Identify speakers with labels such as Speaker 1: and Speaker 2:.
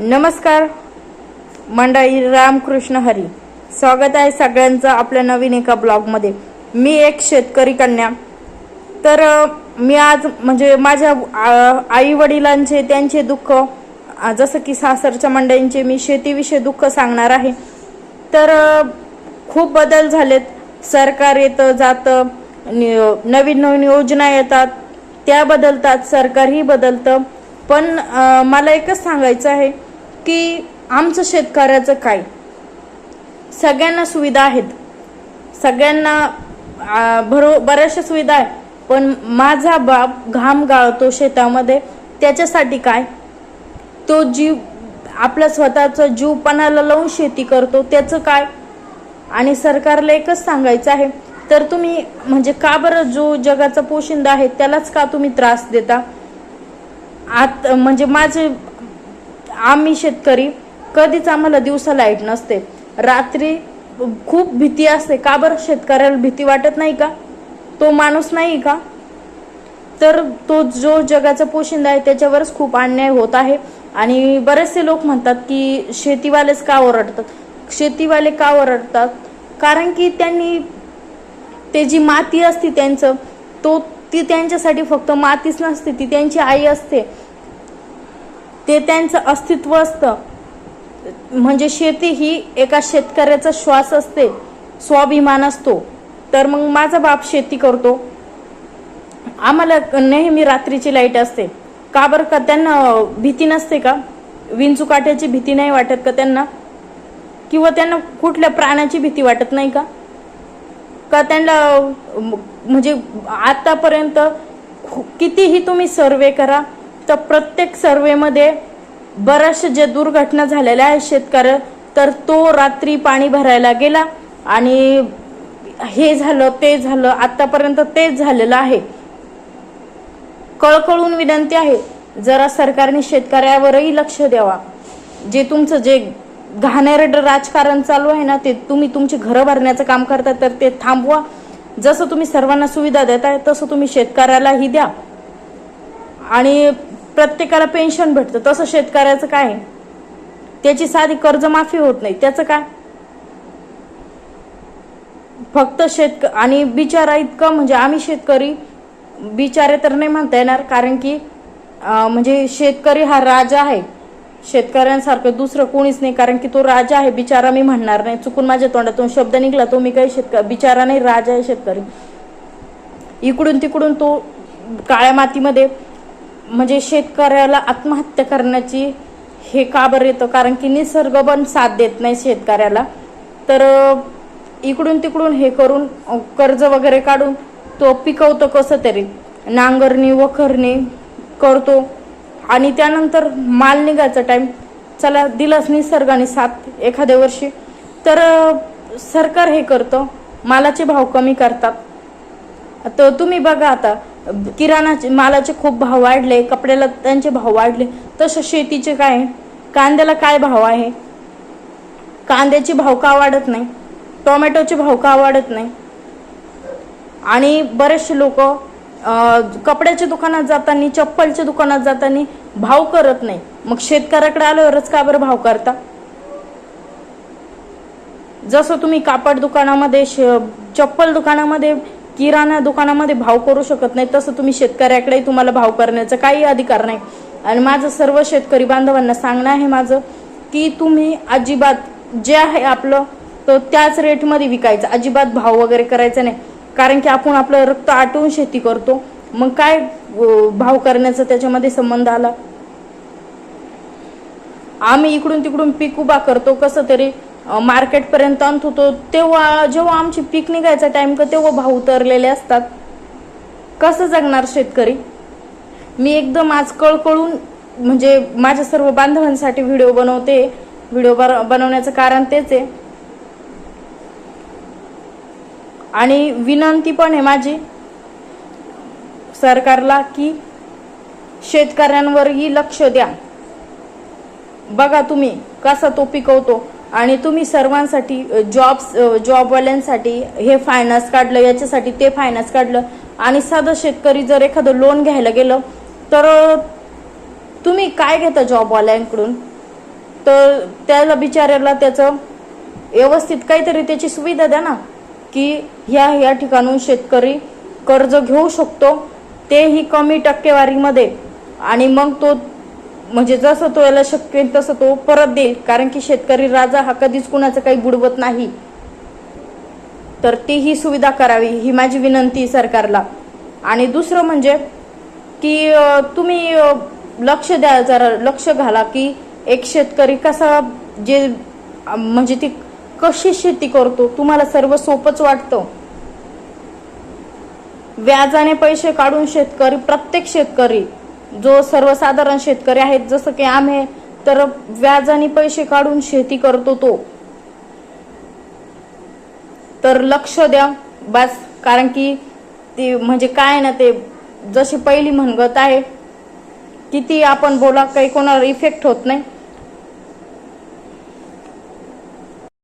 Speaker 1: नमस्कार. मंडळी रामकृष्ण हरी. स्वागत आहे सगळ्यांचं आपल्या नवीन एका ब्लॉगमध्ये. मी एक शेतकरी कन्या. तर मी आज म्हणजे माझ्या आई वडिलांचे त्यांचे दुःख जसं की सासरच्या मंडळींचे मी शेतीविषयी दुःख सांगणार आहे. तर खूप बदल झालेत. सरकार येतं जातं नवीन नवीन योजना येतात. त्या बदलतात सरकारही बदलतं. पण मला एकच सांगायचं आहे. की आमचं शेतकऱ्याचं काय? सगळ्यांना सुविधा आहेत. सगळ्यांना भरो बऱ्याचशा सुविधा आहे पण माझा बाप घाम गाळतो शेतामध्ये त्याच्यासाठी काय? तो जीव आपल्या स्वतःचा जीव पणाला लावून शेती करतो त्याचं काय? आणि सरकारला एकच सांगायचं आहे तर तुम्ही म्हणजे का बरं जो जगाचा पोशिंदा आहे त्यालाच का तुम्ही त्रास देता? आत म्हणजे माझे आम्ही शेतकरी कधीच आम्हाला दिवसा लाइट नसते. रात्री खूप भीती असते. का बरं शेतकऱ्याला भीती वाटत नाही का? तो माणूस नाही का? तर तो जो जगाचा पोशिंदा आहे त्याच्यावरच खूप अन्याय होत आहे. आणि बरेचसे लोक म्हणतात की शेतीवालेच का ओरडतात? शेतीवाले का ओरडतात? कारण की त्यांनी ते जी माती असते त्यांचं तो ती त्यांच्यासाठी फक्त मातीच नसते ती त्यांची आई असते. ते त्यांचं अस्तित्व असतं. म्हणजे शेती ही एका शेतकऱ्याचा श्वास असते स्वाभिमान असतो. तर मग माझा बाप शेती करतो. आम्हाला नेहमी रात्रीची लाइट असते. का बरं का त्यांना भीती नसते का? विंचू काट्याची भीती नाही वाटत का त्यांना? किंवा त्यांना कुठल्या प्राण्याची भीती वाटत नाही का? का त्यांना म्हणजे आतापर्यंत कितीही तुम्ही सर्वे करा तर प्रत्येक सर्वेमध्ये बऱ्याचशा जे दुर्घटना झालेल्या आहेत शेतकऱ्या तर तो रात्री पाणी भरायला गेला आणि हे झालं ते झालं आतापर्यंत तेच झालेलं आहे. कळकळून विनंती आहे जरा सरकारने शेतकऱ्यावरही लक्ष द्यावा. जे तुमचं जे घाणेरड राजकारण चालू आहे ना ते तुम्ही तुमची घरं भरण्याचं काम करता तर ते थांबवा. जसं तुम्ही सर्वांना सुविधा देताय तसं तुम्ही शेतकऱ्यालाही द्या. आणि प्रत्येकाला पेन्शन भेटतं. तसं शेतकऱ्याचं काय आहे? त्याची साधी कर्जमाफी होत नाही. त्याचं काय? फक्त शेतक आणि बिचारा इतकं म्हणजे आम्ही शेतकरी बिचारे तर नाही म्हणता येणार कारण की म्हणजे शेतकरी हा राजा आहे. शेतकऱ्यांसारखं दुसरं कोणीच नाही कारण की तो राजा आहे. बिचारा मी म्हणणार नाही. चुकून माझ्या तोंडातून शब्द निघला तो मी काही शेतकरी बिचारा नाही राजा आहे शेतकरी. इकडून तिकडून तो काळ्या मातीमध्ये म्हणजे शेतकऱ्याला आत्महत्या करण्याची हे का बरं येतं? कारण की निसर्ग पण साथ देत नाही शेतकऱ्याला. तर इकडून तिकडून हे करून कर्ज वगैरे काढून तो पिकवतो कसं तरी. नांगरणी वखरणी करतो. आणि त्यानंतर माल निघायचा टाईम चला दिलाच निसर्गाने साथ एखाद्या वर्षी. तर सरकार हे करतं. मालाचे भाव कमी करतात. तर तुम्ही बघा आता किराणाचे मालाचे खूप भाव वाढले कपड्याला त्यांचे भाव वाढले तसं शेतीचे काय? कांद्याला काय भाव आहे? कांद्याचे भाव का वाढत नाही? टोमॅटोचे भाव का वाढत नाही? आणि बरेचसे लोक कपड्याच्या दुकानात जाताना चप्पलच्या दुकानात जाताना भाव करत नाही. मग शेतकऱ्याकडे आल्यावरच का बरं भाव करता? जसं तुम्ही कापड दुकानामध्ये श- चप्पल दुकानामध्ये किराणा दुकानामध्ये भाव करू शकत नाही तसं तुम्ही शेतकऱ्याकडे तुम्हाला भाव करण्याचा काही अधिकार नाही. आणि माझं सर्व शेतकरी बांधवांना सांगणं आहे माझं की तुम्ही अजिबात जे आहे आपलं तर त्याच रेटमध्ये विकायचं. अजिबात भाव वगैरे करायचा नाही. कारण की आपण आपलं रक्त आटवून शेती करतो. मग काय भाव करण्याचा त्याच्यामध्ये संबंध आला? आम्ही इकडून तिकडून पीक उभा करतो. कसं तरी मार्केटपर्यंत आणत होतो. तेव्हा जेव्हा आमची पीक निघायचा टाइम का तेव्हा भाव उतरलेले असतात. कसं जगणार शेतकरी? मी एकदम आज कळकळून म्हणजे माझ्या सर्व बांधवांसाठी व्हिडिओ बनवते. व्हिडिओ बनवण्याचं कारण तेच आहे. आणि विनंती पण आहे माझी सरकारला की शेतकऱ्यांवरही लक्ष द्या. बघा तुम्ही कसा तो पिकवतो. आणि तुम्ही सर्वांसाठी जॉब्स जॉबवाल्यांसाठी हे फायनान्स काढलं याच्यासाठी ते फायनान्स काढलं आणि साधं शेतकरी जर एखादं लोन घ्यायला गेलं तर तुम्ही काय घेता जॉबवाल्यांकडून तर त्याला बिचाऱ्याला त्याचं व्यवस्थित काहीतरी त्याची सुविधा द्या ना की ह्या ह्या ठिकाणून शेतकरी कर्ज घेऊ शकतो तेही कमी टक्केवारीमध्ये आणि मग तो म्हणजे जसं तो याला शक्य होईल तसं तो परत देईल. कारण की शेतकरी राजा हा कधीच कुणाचं काही बुडवत नाही. तर ती ही सुविधा करावी ही माझी विनंती सरकारला. आणि दुसरं म्हणजे की तुम्ही लक्ष द्या जरा लक्ष घाला की एक शेतकरी कसा जे म्हणजे ती कशी शेती करतो तुम्हाला सर्व सोपंच वाटतं. व्याजाने पैसे काढून शेतकरी प्रत्येक शेतकरी जो सर्वसाधारण शेतकरी आहेत जसं की आम्ही तर व्याजाने पैसे काढून शेती करतो तो. तर लक्ष द्या बस. कारण की ते म्हणजे काय ना ते जशी पहिली म्हणगत आहे किती आपण बोला काही कोणाला इफेक्ट होत नाही.